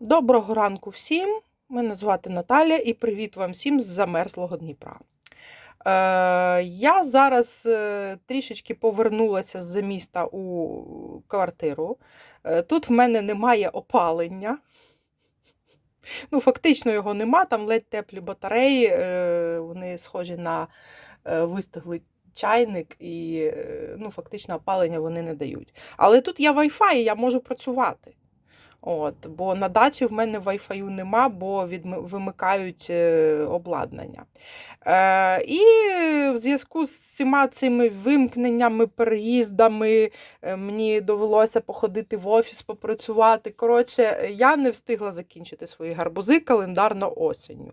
Доброго ранку всім. Мене звати Наталя і привіт вам всім з замерзлого Дніпра. Е, я зараз е, трішечки повернулася з міста у квартиру. Е, тут в мене немає опалення. Ну, фактично його нема, там ледь теплі батареї, е, вони схожі на е, вистиглий чайник, і ну, фактично опалення вони не дають. Але тут є Wi-Fi, я можу працювати. От, бо на дачі в мене Wi-Fi нема, бо відми- вимикають е, обладнання. Е, і в зв'язку з всіма цими вимкненнями, переїздами, е, мені довелося походити в офіс, попрацювати. Коротше, я не встигла закінчити свої гарбузи календарно осінню.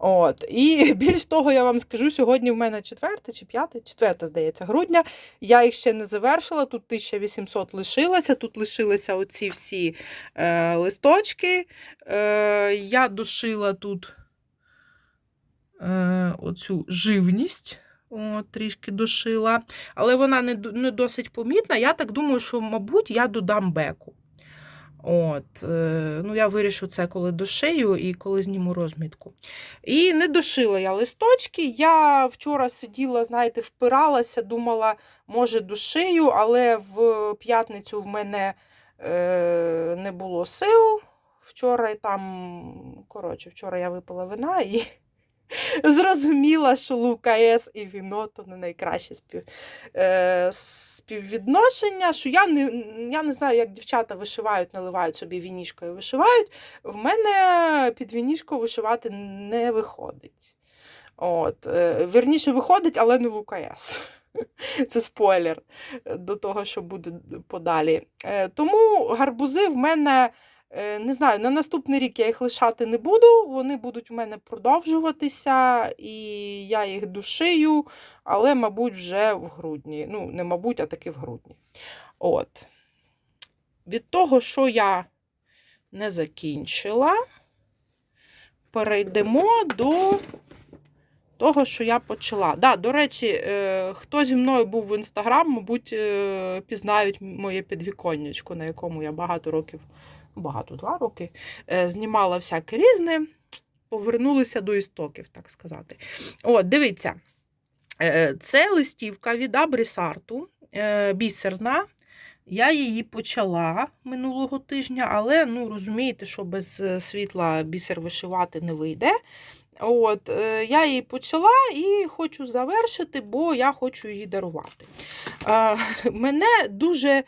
От. І більш того, я вам скажу, сьогодні в мене 4 чи 5, 4, здається, грудня. Я їх ще не завершила. Тут 1800 лишилося. Тут лишилися оці всі е, листочки. Е, я душила тут е, оцю живність. От, трішки душила. Але вона не, не досить помітна. Я так думаю, що, мабуть, я додам беку. От, е, ну, я вирішу це, коли дошию і коли зніму розмітку. І не дошила я листочки. Я вчора сиділа, знаєте, впиралася, думала, може, дошию, але в п'ятницю в мене е, не було сил. Вчора там, коротше, вчора я випила вина і зрозуміла, що Лука С і віно то не найкраще спів, е, співвідношення. Що я не, я не знаю, як дівчата вишивають, наливають собі вінішкою вишивають. В мене під вінішко вишивати не виходить. От, е, вірніше виходить, але не Лука С. Це спойлер до того, що буде подалі. Е, Тому гарбузи в мене. Е, Не знаю, на наступний рік я їх лишати не буду. Вони будуть у мене продовжуватися, і я їх душию, але, мабуть, вже в грудні. Ну, не мабуть, а таки в грудні. От. Від того, що я не закінчила, перейдемо до того, що я почала. Да, до речі, е, хто зі мною був в інстаграм, мабуть, е, пізнають моє підвіконнячко, на якому я багато років багато, два роки, е, знімала всяке різне, повернулися до істоків, так сказати. От, дивіться, е, це листівка від Абрісарту, е, бісерна. Я її почала минулого тижня, але ну, розумієте, що без е, світла бісер вишивати не вийде. От, е, я її почала і хочу завершити, бо я хочу її дарувати. Е, мене дуже е,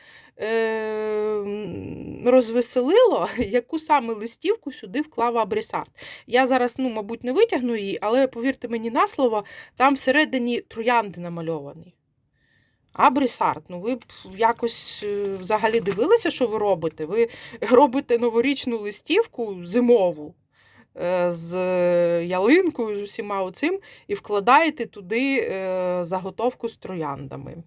розвеселило, яку саме листівку сюди вклав Абрісарт. Я зараз, ну, мабуть, не витягну її, але повірте мені на слово, там всередині троянди намальовані. Абрісарт, ну ви б якось е, взагалі дивилися, що ви робите? Ви робите новорічну листівку зимову е, з е, ялинкою, з усіма оцим, і вкладаєте туди заготовку з трояндами.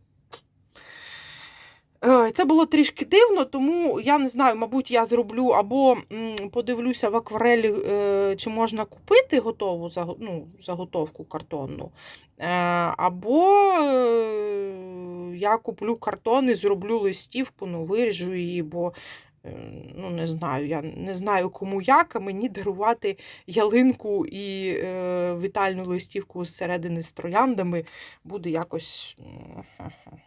Ой, Це було трішки дивно, тому я не знаю, мабуть, я зроблю або подивлюся в акварелі, е, чи можна купити готову ну, заготовку картонну, е, або е, я куплю картон і зроблю листівку, ну, виріжу її, бо е, ну, не знаю, я не знаю, кому як, а мені дарувати ялинку і е, вітальну листівку зсередини з трояндами буде якось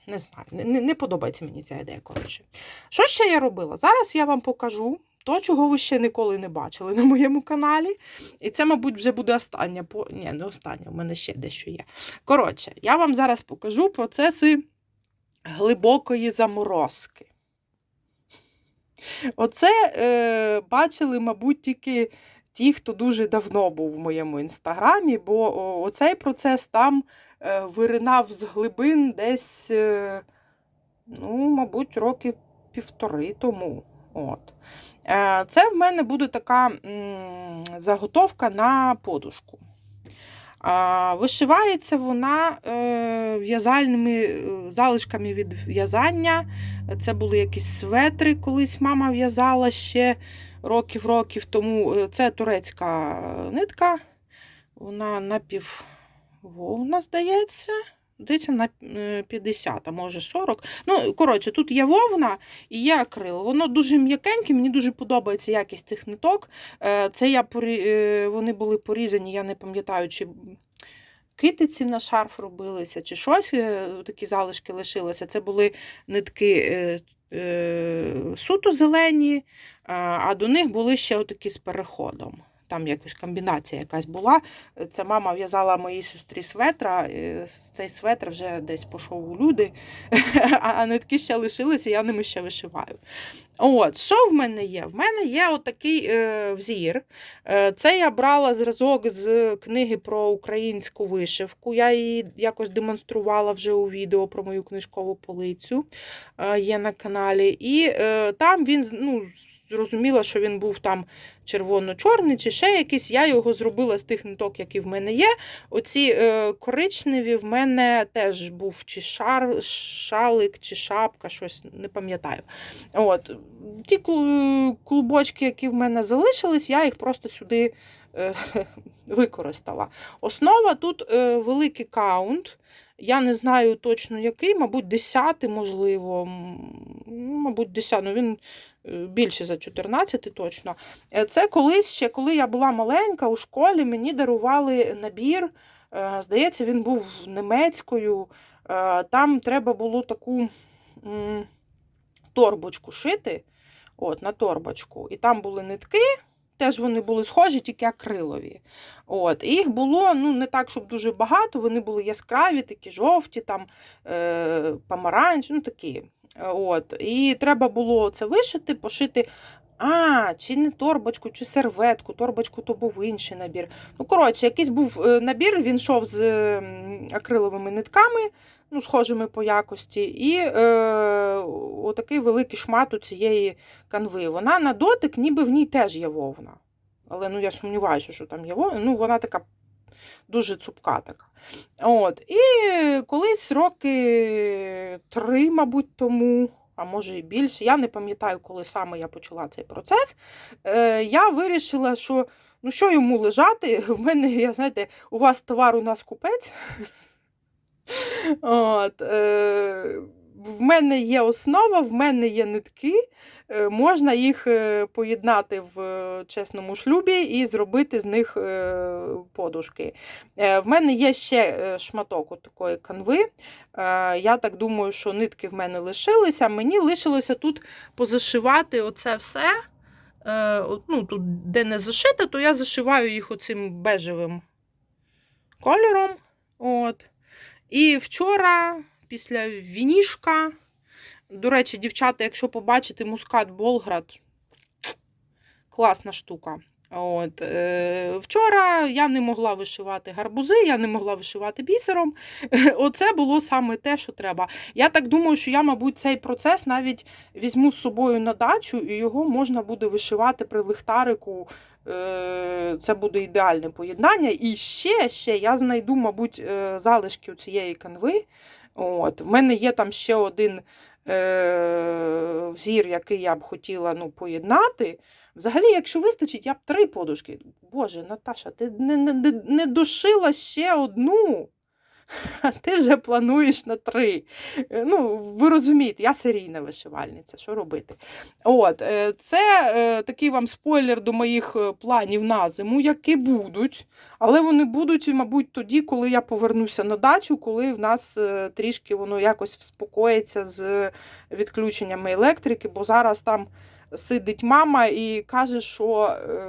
не знаю, не, не- подобається мені ця ідея. коротше. Що ще я робила? Зараз я вам покажу то, чого ви ще ніколи не бачили на моєму каналі. І це, мабуть, вже буде остання. По... Ні, не остання, у мене ще дещо є. Коротше, я вам зараз покажу процеси глибокої заморозки. Оце е, бачили, мабуть, тільки ті, хто дуже давно був в моєму інстаграмі, бо оцей процес там е, виринав з глибин десь, е, ну, мабуть, роки півтори тому. От. Е, Це в мене буде така м, заготовка на подушку. А, Вишивається вона е, в'язальними е, залишками від в'язання. Це були якісь светри, колись мама в'язала ще років-років тому. Е, Це турецька нитка. Вона напіввовна, здається. Здається, на е, 50, а може 40. Ну, коротше, тут є вовна і є акрил. Воно дуже м'якеньке, мені дуже подобається якість цих ниток. Е, Це я порі- е, вони були порізані, я не пам'ятаю, чи китиці на шарф робилися, чи щось, е, такі залишки лишилися. Це були нитки е, е, суто зелені, а до них були ще отакі з переходом. Там якась комбінація якась була. Це мама в'язала моїй сестрі светра. е, Цей светр вже десь пішов у люди, а нитки ще лишилися, я ними ще вишиваю. От, що в мене є? В мене є отакий е, взір. Е, це я брала зразок з книги про українську вишивку. Я її якось демонструвала вже у відео про мою книжкову полицю. Е, є на каналі. І е, там він ну, зрозуміла, що він був там червоно-чорний чи ще якийсь. Я його зробила з тих ниток, які в мене є. Оці е, коричневі в мене теж був чи шар, шалик, чи шапка, щось не пам'ятаю. От. Ті клубочки, які в мене залишились, я їх просто сюди е, використала. Основа тут е, великий каунт. Я не знаю точно який, мабуть, 10, можливо. Мабуть, 10, ну він е, більше за 14 точно. Е, Це колись ще, коли я була маленька у школі, мені дарували набір. е, Здається, він був німецькою. Там треба було таку торбочку шити. От, на торбочку. І там були нитки, теж вони були схожі, тільки акрилові. От, і їх було ну, не так, щоб дуже багато, вони були яскраві, такі жовті, там, е, помаранч, ну такі. От, і треба було це вишити, пошити. А, чи не торбочку, чи серветку. Торбочку то був інший набір. Ну, коротше, якийсь був е, набір, він йшов з акриловими нитками, ну, схожими по якості, і е, отакий великий шмат у цієї канви. Вона на дотик, ніби в ній теж є вовна. Але ну, я сумніваюся, що там є вовна. Ну, вона така дуже цупка така. От. І колись роки три, мабуть, тому, а може і більше, я не пам'ятаю, коли саме я почала цей процес. Е, я вирішила, що ну що йому лежати? В мене, я знаєте, у вас товар, у нас купець. От, е, в мене є основа, в мене є нитки. е, Можна їх е, поєднати в е, чесному шлюбі і зробити з них е, подушки. Е, В мене є ще е, шматок такої канви. Е, Я так думаю, що нитки в мене лишилися. Мені лишилося тут позашивати оце все. Е, Ну, тут, де не зашите, то я зашиваю їх оцим бежевим кольором. От. І вчора, після вінішка, до речі, дівчата, якщо побачите мускат Болград, класна штука. От, е, вчора я не могла вишивати гарбузи, я не могла вишивати бісером. Оце було саме те, що треба. Я так думаю, що я, мабуть, цей процес навіть візьму з собою на дачу, і його можна буде вишивати при лихтарику. Е, Це буде ідеальне поєднання. І ще, ще я знайду, мабуть, е, залишки цієї канви. От. В мене є там ще один е, взір, який я б хотіла ну, поєднати. Взагалі, якщо вистачить, я б три подушки. Боже, Наташа, ти не, не, не- дошила ще одну. А ти вже плануєш на три. Е, Ну, ви розумієте, я серійна вишивальниця, що робити? От, е, це е, такий вам спойлер до моїх планів на зиму, які будуть. Але вони будуть, мабуть, тоді, коли я повернуся на дачу, коли в нас трішки воно якось вспокоїться з відключеннями електрики, бо зараз там сидить мама і каже, що е,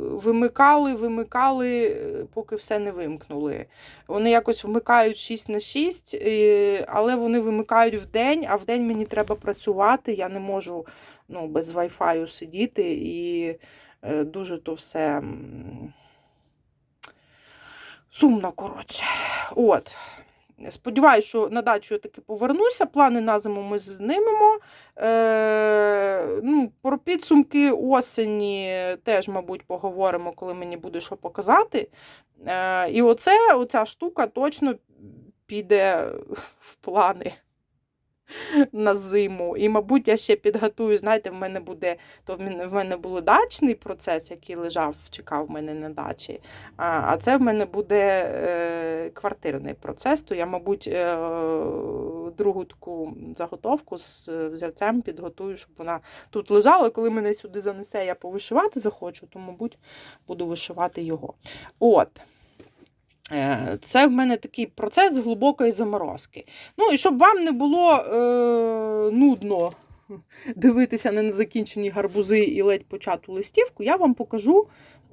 вимикали, вимикали, е, поки все не вимкнули. Вони якось вмикають 6 на 6, е, але вони вимикають в день, а в день мені треба працювати. Я не можу ну, без Wi-Fi сидіти і дуже то все сумно, коротше. От. Сподіваюсь, що на дачу я таки повернуся. Плани на зиму ми знимемо. Е, ну, про підсумки осені теж, мабуть, поговоримо, коли мені буде що показати. Е, і оце, оця штука точно піде в плани. на зиму. І, мабуть, я ще підготую, знаєте, в мене буде, то в мене, був дачний процес, який лежав, чекав в мене на дачі. А, це в мене буде е, квартирний процес. То я, мабуть, е, другу таку заготовку з взірцем підготую, щоб вона тут лежала. Коли мене сюди занесе, я повишивати захочу, то, мабуть, буду вишивати його. От. Е, Це в мене такий процес глибокої заморозки. Ну і щоб вам не було е, нудно дивитися на незакінчені гарбузи і ледь почату листівку, я вам покажу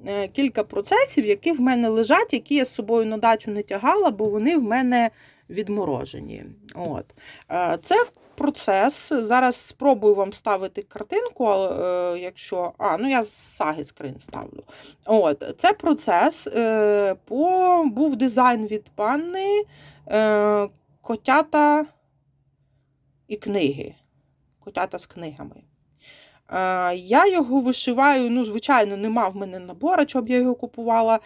е, кілька процесів, які в мене лежать, які я з собою на дачу не тягала, бо вони в мене відморожені. От. Е, Це процес. Зараз спробую вам ставити картинку, е, якщо. А, ну я з саги скрин ставлю. От, Це процес. Е, по, був дизайн від панни е, котята і книги. Котята з книгами. Я його вишиваю, ну, звичайно, нема в мене набора, щоб я його купувала.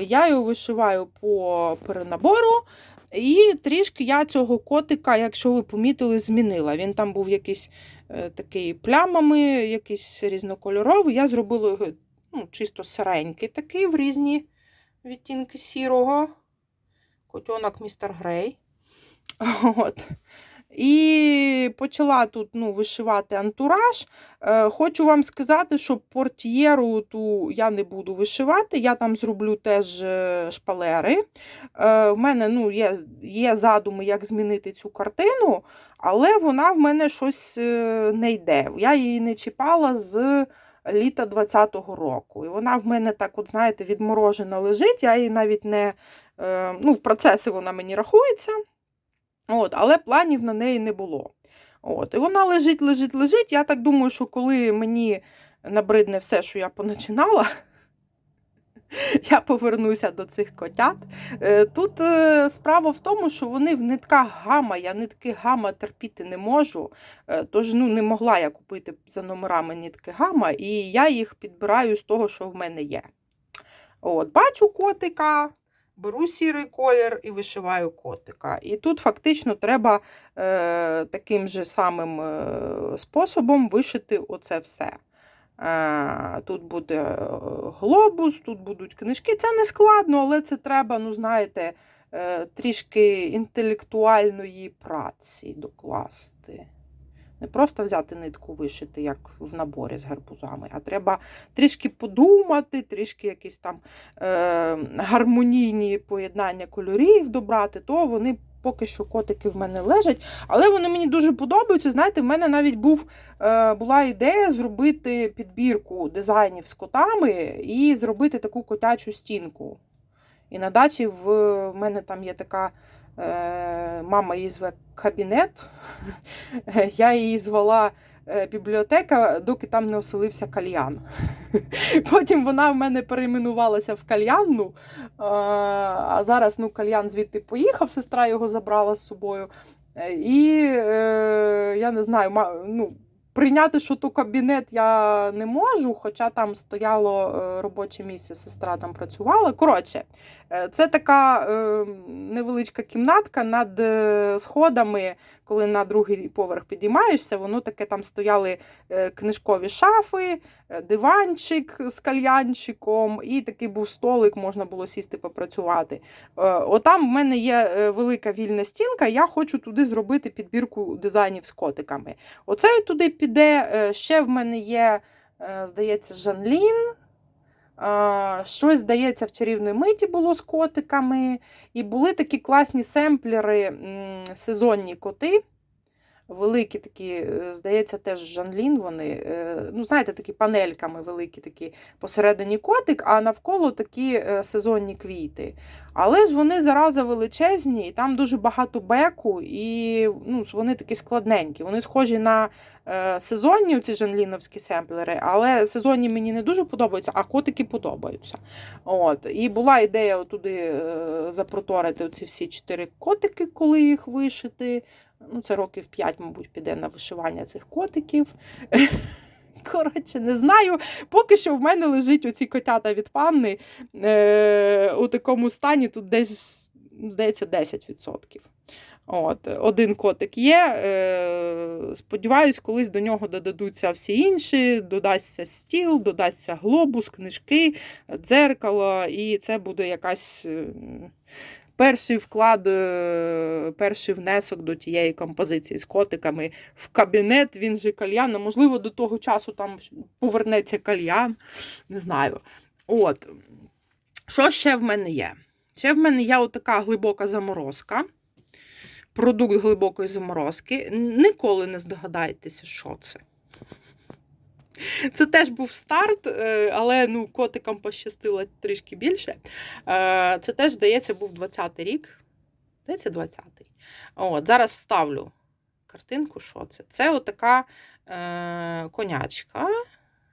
Я його вишиваю по перенабору. І трішки я цього котика, якщо ви помітили, змінила. Він там був якийсь е, такий плямами, якийсь різнокольоровий. Я зробила його ну, чисто сиренький такий, в різні відтінки сірого. Котенок містер Грей. От. І почала тут ну, вишивати антураж. Е, хочу вам сказати, що портьєру ту я не буду вишивати, я там зроблю теж е, шпалери. Е, в мене ну, є, є задуми, як змінити цю картину, але вона в мене щось не йде. Я її не чіпала з літа 20-го року. І вона в мене так, от, знаєте, відморожена лежить. Я її навіть не ну, в процесі вона мені рахується. От, Але планів на неї не було. От, І вона лежить, лежить, лежить. Я так думаю, що коли мені набридне все, що я поначинала, я повернуся до цих котят. Е, Тут е, справа в тому, що вони в нитках гама, я нитки гама терпіти не можу. Е, Тож ну, не могла я купити за номерами нитки гама, і я їх підбираю з того, що в мене є. От, Бачу котика, беру сірий колір і вишиваю котика. І тут фактично треба е, таким же самим е, способом вишити оце все. Е, Тут буде е, глобус, тут будуть книжки. Це не складно, але це треба, ну, знаєте, трішки інтелектуальної праці докласти. Не просто взяти нитку вишити, як в наборі з гарбузами, а треба трішки подумати, трішки якісь там е, гармонійні поєднання кольорів добрати, то вони поки що котики в мене лежать. Але вони мені дуже подобаються. Знаєте, в мене навіть був, е, була ідея зробити підбірку дизайнів з котами і зробити таку котячу стінку. І на дачі в, в мене там є така. Е, Мама її зве кабінет. Я її звала е, бібліотека, доки там не оселився кальян. Потім вона в мене перейменувалася в кальянну, е, а зараз ну, кальян звідти поїхав, сестра його забрала з собою. І я не знаю, ну, прийняти, що то кабінет я не можу, хоча там стояло робоче місце, сестра там працювала. Коротше, це така е, невеличка кімнатка над е, сходами, коли на другий поверх підіймаєшся, воно таке там стояли е, книжкові шафи, е, диванчик з кальянчиком, і такий був столик, можна було сісти попрацювати. Е, Отам в мене є е, велика вільна стінка, я хочу туди зробити підбірку дизайнів з котиками. Оце туди піде. Е, Ще в мене є, е, здається, Жанлін. Е, Щось, здається, в чарівної миті було з котиками. І були такі класні семплери, сезонні коти. Великі такі, е, здається, теж Жанлін вони. е, Ну, знаєте, такі панельками великі, такі посередині котик, а навколо такі е, сезонні квіти. Але ж вони зараза величезні, і там дуже багато беку, і ну, вони такі складненькі. Вони схожі на сезонні ці жанліновські семплери, але сезонні мені не дуже подобаються, а котики подобаються. От. І була ідея туди запроторити оці всі чотири котики, коли їх вишити. Ну, це років 5, мабуть, піде на вишивання цих котиків. Коротше, не знаю. Поки що в мене лежить оці котята від панни е, у такому стані, тут десь, здається, 10%. От, один котик є. Е, сподіваюсь, колись до нього додадуться всі інші. Додасться стіл, додасться глобус, книжки, дзеркало, і це буде якась. Перший вклад, е, перший внесок до тієї композиції з котиками в кабінет, він же кальян. Можливо, до того часу там повернеться кальян. Не знаю. От. Що ще в мене є? Ще в мене є отака глибока заморозка. Продукт глибокої заморозки. Ніколи не здогадаєтеся, що це. Це теж був старт, е, але ну, котикам пощастило трішки більше. Е, Це теж, здається, був 20-й рік. Здається, 20-й. От, зараз вставлю картинку, що це. Це отака е, конячка.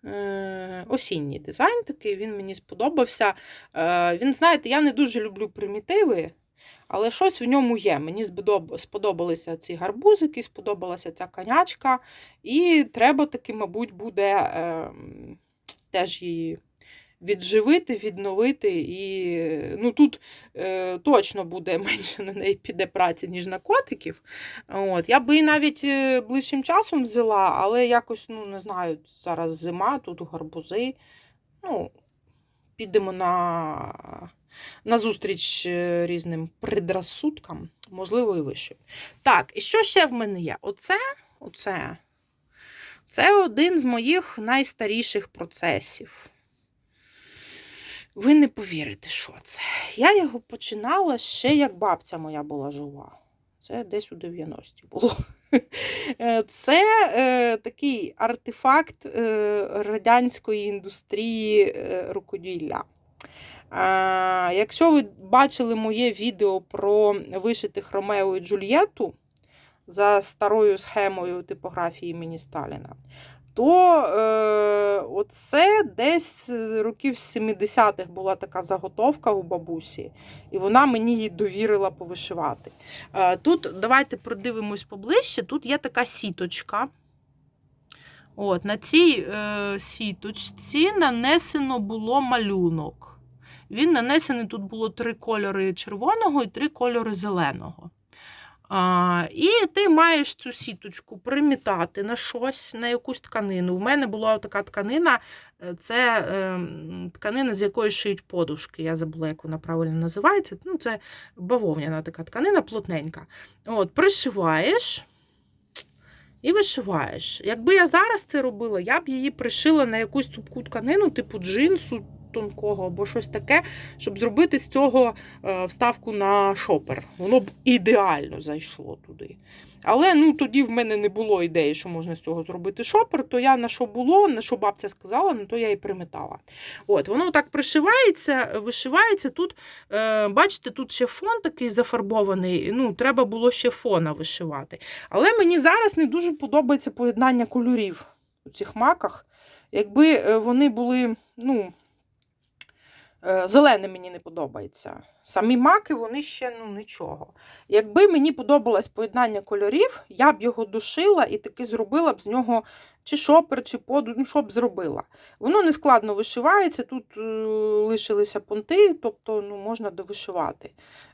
Е, осінній дизайн такий, він мені сподобався. Він, знаєте, я не дуже люблю примітиви, але щось в ньому є. Мені сподобалися ці гарбузики, сподобалася ця конячка, і треба таки, мабуть, буде е, теж її відживити, відновити. І ну, тут е, точно буде менше на неї піде праці, ніж на котиків. От. Я би її навіть е, ближчим часом взяла, але якось, ну, не знаю, зараз зима, тут гарбузи. Ну, підемо на, на зустріч е, різним предрассудкам, можливо, і вище. Так, і що ще в мене є? Оце, оце, це один з моїх найстаріших процесів. Ви не повірите, що це. Я його починала ще як бабця моя була жива. Це десь у 90-ті було. Е, Це е, такий артефакт е, радянської індустрії е, рукоділля. Е, якщо ви бачили моє відео про вишитих Ромео і Джульєту за старою схемою типографії імені Сталіна, то е, оце десь років 70-х була така заготовка у бабусі, і вона мені її довірила повишивати. Е, тут давайте продивимось поближче. Тут є така сіточка. От, На цій е, сіточці нанесено було малюнок. Він нанесений тут було три кольори червоного і три кольори зеленого. А, і ти маєш цю сіточку примітати на щось, на якусь тканину. У мене була така тканина, е, це е, тканина, з якої шиють подушки. Я забула, як вона правильно називається. Ну, це бавовняна така тканина, плотненька. От, Пришиваєш і вишиваєш. Якби я зараз це робила, я б її пришила на якусь цупку тканину, типу джинсу тонкого або щось таке, щоб зробити з цього е, вставку на шопер. Воно б ідеально зайшло туди. Але ну, тоді в мене не було ідеї, що можна з цього зробити шопер, то я на що було, на що бабця сказала, на то я і приметала. От, Воно так пришивається, вишивається. Тут, е, бачите, тут ще фон такий зафарбований, ну, треба було ще фона вишивати. Але мені зараз не дуже подобається поєднання кольорів у цих маках. Якби е, вони були, ну, Зелене мені не подобається. Самі маки, вони ще ну, нічого. Якби мені подобалось поєднання кольорів, я б його душила і таки зробила б з нього чи шопер, чи поду, ну що б зробила. Воно не складно вишивається, тут е, лишилися понти, тобто ну, можна довишивати.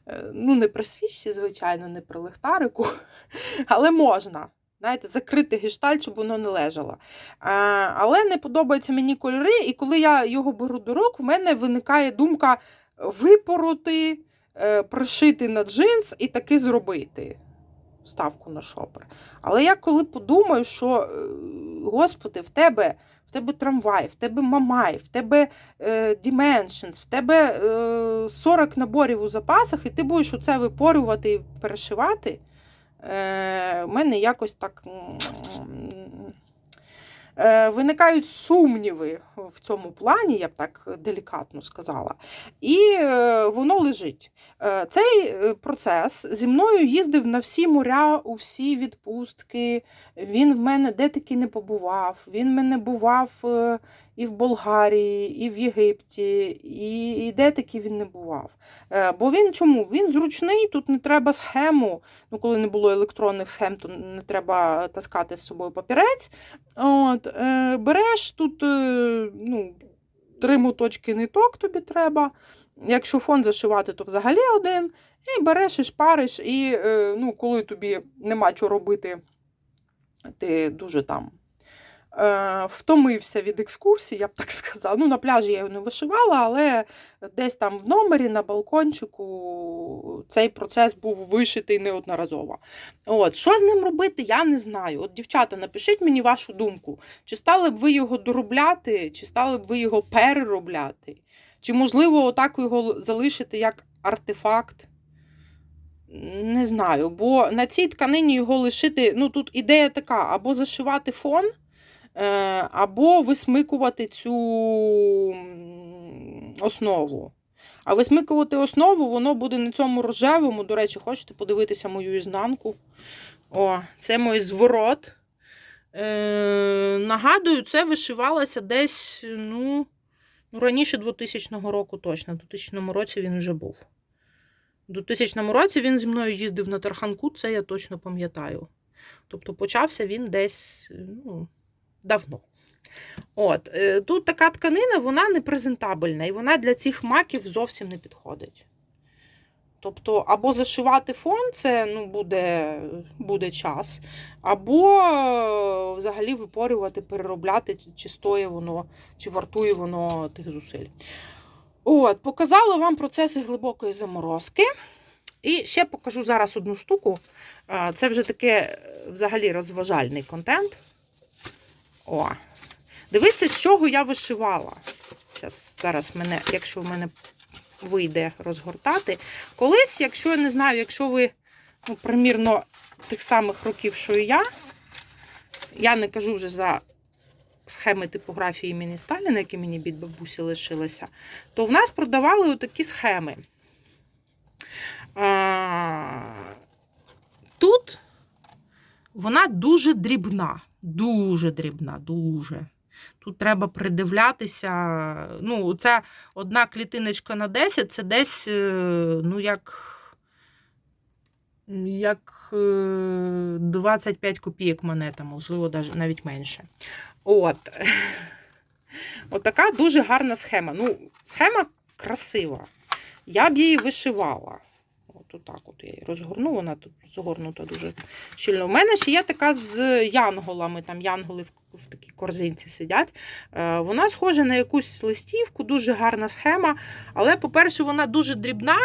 Е, ну, не при свічці, звичайно, не при лихтарику, але можна. Знаєте, закрити гештальт, щоб воно не лежало. А, але не подобаються мені кольори, і коли я його беру до рук, в мене виникає думка випороти, е, пришити на джинс і таки зробити ставку на шопер. Але я коли подумаю, що, е, господи, в тебе. В тебе трамвай, в тебе мамай, в тебе е, Dimensions, в тебе е, 40 наборів у запасах, і ти будеш оце випорювати і перешивати. Е, в мене якось так е, виникають сумніви в цьому плані, я б так делікатно сказала. І е, воно лежить. Цей процес зі мною їздив на всі моря, у всі відпустки. Він в мене де таки не побував. Він в мене бував і в Болгарії, і в Єгипті, і, і де таки він не бував. Е, Бо він чому? Він зручний, тут не треба схему. Ну, коли не було електронних схем, то не треба таскати з собою папірець. От, е, Береш тут, е, ну, три моточки ниток тобі треба. Якщо фон зашивати, то взагалі один. І береш і шпариш, і ну, коли тобі нема чого робити, ти дуже там втомився від екскурсії, я б так сказала. Ну, на пляжі я його не вишивала, але десь там в номері на балкончику цей процес був вишитий неодноразово. От, що з ним робити, я не знаю. От, дівчата, напишіть мені вашу думку. Чи стали б ви його доробляти, чи стали б ви його переробляти? Чи, можливо, отак його залишити як артефакт? Не знаю, бо на цій тканині його лишити. Ну, тут ідея така: або зашивати фон, е, або висмикувати цю основу. А висмикувати основу, воно буде на цьому рожевому. До речі, хочете подивитися мою ізнанку? О, це мій зворот. Е, нагадую, це вишивалося десь, ну, ну, раніше 2000 року точно. В 2000 році він вже був. У 2000 році він зі мною їздив на тарханку, це я точно пам'ятаю. Тобто почався він десь ну, давно. От, е, Тут така тканина, вона не презентабельна, і вона для цих маків зовсім не підходить. Тобто, або зашивати фон, це ну, буде, буде час, або е, взагалі випорювати, переробляти, чи стоїть воно, чи вартує воно тих зусиль. От, Показала вам процеси глибокої заморозки. І ще покажу зараз одну штуку. Це вже таке е, взагалі розважальний контент. О, Дивіться, з чого я вишивала. Зараз, зараз мене, якщо в мене вийде розгортати. Колись, якщо я не знаю, якщо ви, ну, примірно, тих самих років, що і я, я не кажу вже за схеми типографії імені Сталіна, які мені від бабусі лишилися, то в нас продавали отакі схеми. Тут вона дуже дрібна, дуже дрібна, дуже. Тут треба придивлятися. Ну, це одна клітиночка на 10, це десь, е, ну, як, як е, 25 копійок монета, можливо, навіть менше. От. От така дуже гарна схема. Ну, схема красива. Я б її вишивала. От отак от я її розгорну, вона тут загорнута дуже щільно. У мене ще є така з янголами, там янголи в, в такій корзинці сидять. Е, вона схожа на якусь листівку, дуже гарна схема. Але, по-перше, вона дуже дрібна.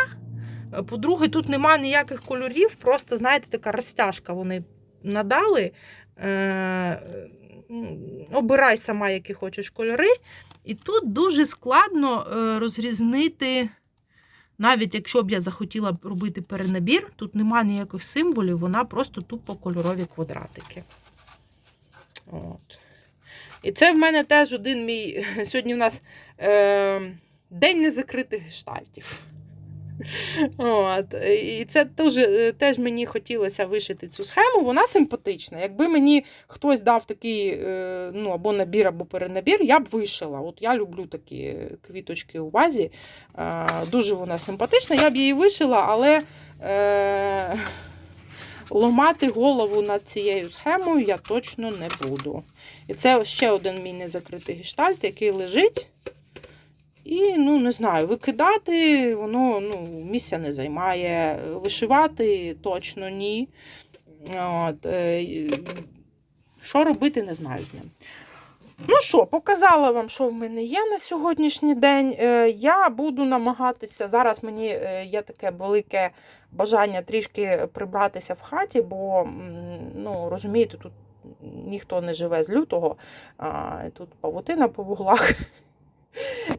Е, По-друге, тут немає ніяких кольорів, просто, знаєте, така розтяжка вони надали. Е, обирай сама, які хочеш кольори. І тут дуже складно е, розрізнити, навіть якщо б я захотіла робити перенабір, тут немає ніяких символів, вона просто тупо кольорові квадратики. От. І це в мене теж один мій. Сьогодні в нас е, день незакритих гештальтів. От. І це теж, е, теж мені хотілося вишити цю схему. Вона симпатична. Якби мені хтось дав такий е, ну, або набір, або перенабір, я б вишила. От я люблю такі квіточки у вазі. Е, Дуже вона симпатична. Я б її вишила, але е, ломати голову над цією схемою я точно не буду. І це ще один мій незакритий гештальт, який лежить. І, ну, не знаю, викидати воно ну, місця не займає. Вишивати точно ні. От, е, що робити, не знаю з ним. Ну що, показала вам, що в мене є на сьогоднішній день. Е, Я буду намагатися. Зараз мені е, є таке велике бажання трішки прибратися в хаті, бо, ну, розумієте, тут ніхто не живе з лютого, а, тут павутина по вуглах.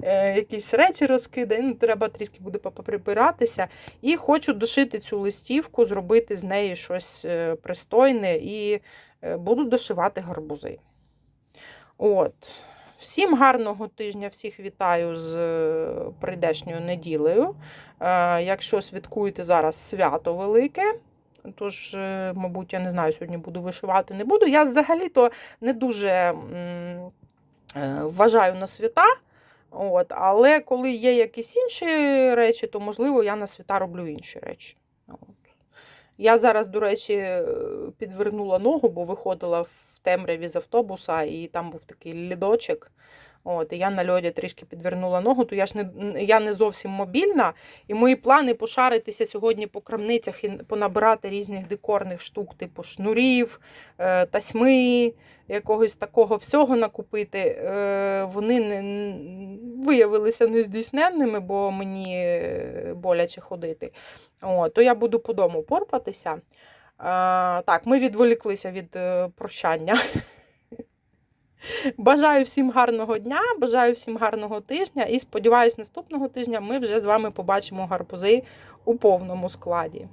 Е, Якісь речі розкидані, ну, треба трішки буде поприбиратися. І хочу дошити цю листівку, зробити з неї щось е, пристойне і е, буду дошивати гарбузи. От. Всім гарного тижня, всіх вітаю з прийдешньою неділею. Якщо святкуєте зараз свято велике, тож, мабуть, я не знаю, сьогодні буду вишивати, не буду. Я взагалі-то не дуже вважаю на свята. От, але коли є якісь інші речі, то можливо я на свята роблю інші речі. От. Я зараз, до речі, е, підвернула ногу, бо виходила в темряві з автобуса, і там був такий лідочок. От, і я на льоді трішки підвернула ногу, то я ж не, я не зовсім мобільна. І мої плани пошаритися сьогодні по крамницях і понабирати різних декорних штук, типу шнурів, е, тасьми, якогось такого всього накупити. Е, Вони не виявилися нездійсненними, бо мені е, боляче ходити. От, то я буду по дому порпатися. Е, Так, ми відволіклися від прощання. Бажаю всім гарного дня, бажаю всім гарного тижня і сподіваюсь, наступного тижня ми вже з вами побачимо гарбузи у повному складі.